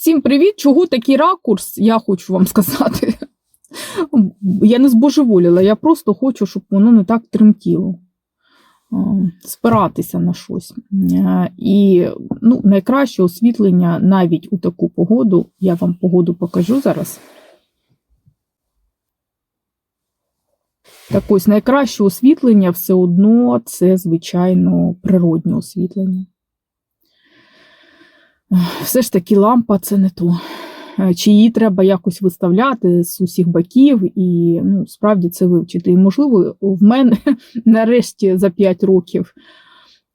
Всім привіт! Чого такий ракурс? Я хочу вам сказати. Я не збожеволіла, я просто хочу, щоб воно не так тремтіло. Спиратися на щось. І ну, найкраще освітлення навіть у таку погоду. Я вам погоду покажу зараз. Так ось найкраще освітлення все одно це, звичайно, природнє освітлення. Все ж таки лампа це не то. Е, Чи її треба якось виставляти з усіх боків і ну, справді це вивчити. І, можливо, в мене нарешті за 5 років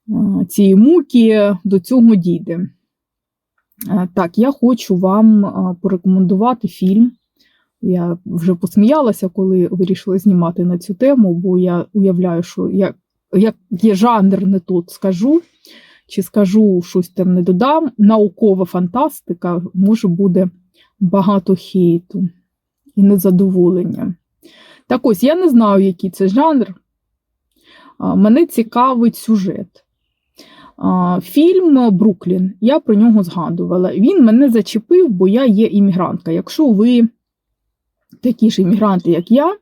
е, цієї муки до цього дійде. Е, Так, я хочу вам порекомендувати фільм. Я вже посміялася, коли вирішила знімати на цю тему, бо я уявляю, що як, як є жанр, не тут скажу, чи скажу щось там не додам. Наукова фантастика, може буде багато хейту і незадоволення. Так ось, я не знаю, який це жанр. Мене цікавить сюжет. Фільм Бруклін, я про нього згадувала. Він мене зачепив, бо я є іммігрантка. Якщо ви такі ж іммігранти, як я,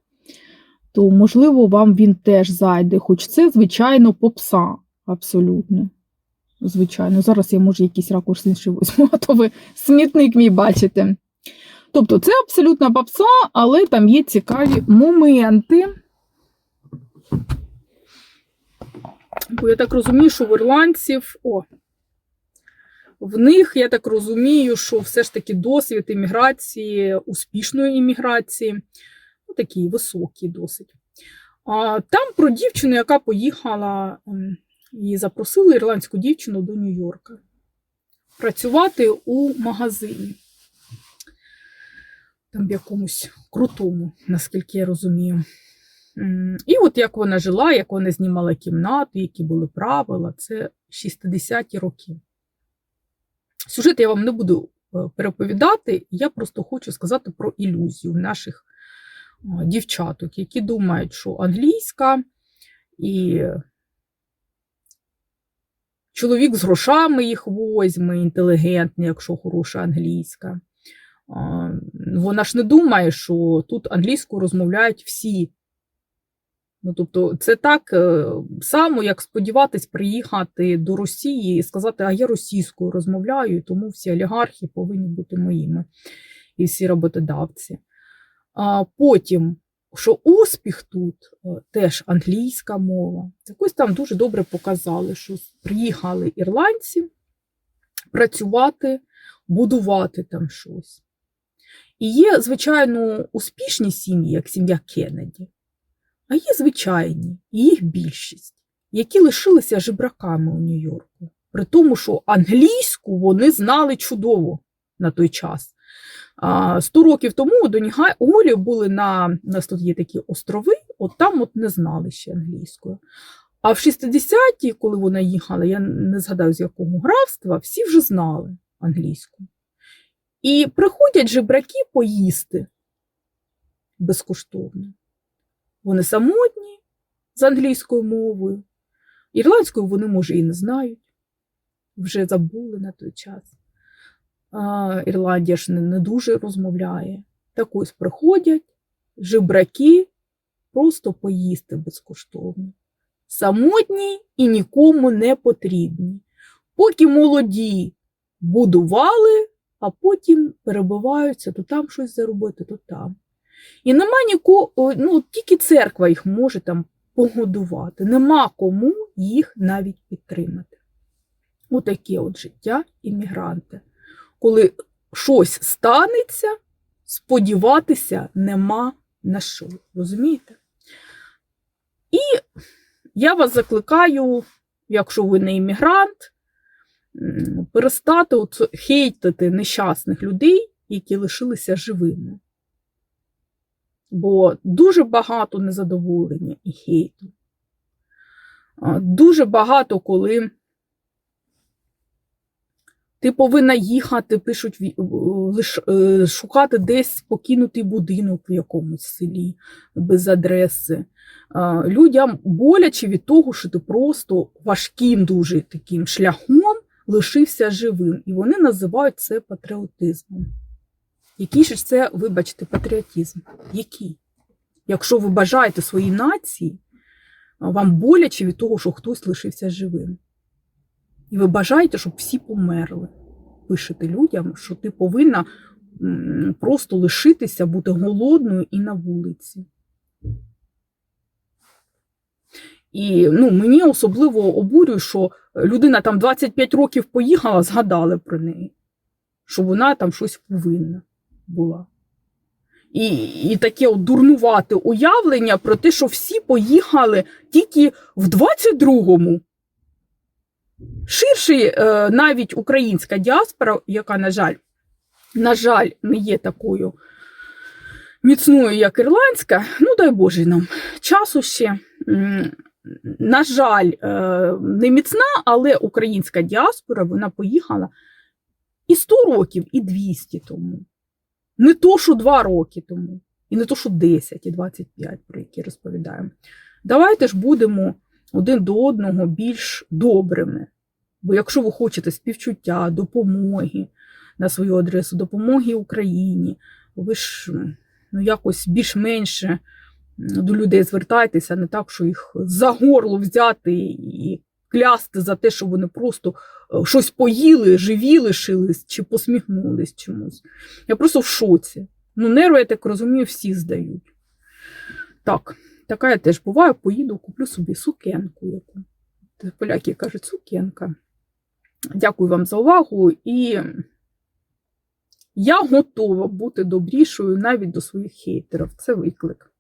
то, можливо, вам він теж зайде. Хоч це, звичайно, попса. Абсолютно. Звичайно, зараз я може якийсь ракурс інший візьму, а то ви смітник мій бачите. Тобто, це абсолютна попса, але там є цікаві моменти. Бо я так розумію, що в ірландців. О, в них, я так розумію, що все ж таки досвід імміграції, успішної імміграції, ну, такий високий досить. А, Там про дівчину, яка поїхала, її запросили ірландську дівчину до Нью-Йорка працювати у магазині. Там в якомусь крутому, наскільки я розумію. І от як вона жила, як вона знімала кімнату, які були правила, це 60-ті роки. Сюжет я вам не буду е, переповідати, я просто хочу сказати про ілюзію наших дівчаток, які думають, що англійська і чоловік з грошами їх возьме, інтелігентний, якщо хороша англійська. Вона ж не думає, що тут англійською розмовляють всі. Ну, тобто, це так е, само, як сподіватись приїхати до Росії і сказати, а я російською розмовляю, тому всі олігархи повинні бути моїми і всі роботодавці. Потім, що успіх тут е, теж англійська мова. Якось там дуже добре показали, що приїхали ірландці працювати, будувати там щось. І є, звичайно, успішні сім'ї, як сім'я Кеннеді. А є звичайні, і їх більшість, які лишилися жебраками у Нью-Йорку. При тому, що англійську вони знали чудово на той час. Сто років тому у Донігалі були на нас тут є такі острови, от там от не знали ще англійською. А в 60-ті, коли вона їхала, я не згадаю, з якого графства, всі вже знали англійську. І приходять жебраки поїсти безкоштовно. Вони самотні з англійською мовою. Ірландською вони, може, і не знають, вже забули на той час. Ірландія ж не, дуже розмовляє. Так ось приходять жебраки просто поїсти безкоштовно. Самотні і нікому не потрібні. Поки молоді будували, а потім перебиваються то там щось заробити, то там. І нема нікого, ну тільки церква їх може там погодувати. Нема кому їх навіть підтримати. Отаке от життя іммігранти. Коли щось станеться, сподіватися нема на що. Розумієте? І я вас закликаю, якщо ви не іммігрант, перестати хейтити нещасних людей, які лишилися живими бо дуже багато незадоволення і хейту. Дуже багато коли ти повинна їхати, пишуть, е, шукати десь покинутий будинок в якомусь селі без адреси. Людям боляче від того, що ти просто важким дуже таким шляхом лишився живим, і вони називають це патріотизмом. Який ж це, вибачте, патріотизм? Який? Якщо ви бажаєте своїй нації, вам боляче від того, що хтось лишився живим. І ви бажаєте, щоб всі померли. Пишете людям, що ти повинна просто лишитися, бути голодною і на вулиці. І ну, мені особливо обурює, що людина там 25 років поїхала, згадали про неї, що вона там щось повинна була. І, і таке от дурнувате уявлення про те, що всі поїхали тільки в 22-му. Ширше навіть українська діаспора, яка, на жаль, на жаль, не є такою міцною, як ірландська, ну дай Боже нам часу ще. На жаль, е, не міцна, але українська діаспора вона поїхала і 100 років, і 200 тому. Не то, що 2 роки тому, і не то, що 10 і 25, про які розповідаємо. Давайте ж будемо один до одного більш добрими. Бо якщо ви хочете співчуття, допомоги на свою адресу, допомоги Україні, ви ж ну, якось більш-менше до людей звертайтеся, не так, що їх за горло взяти і клясти за те, що вони просто е, щось поїли, живі лишились чи посміхнулись чомусь. Я просто в шоці. Ну, нерви, я так розумію, всі здають. Так, така я теж буваю, поїду, куплю собі сукенку яку. Поляки кажуть, сукенка. Дякую вам за увагу. І я готова бути добрішою навіть до своїх хейтерів. Це виклик.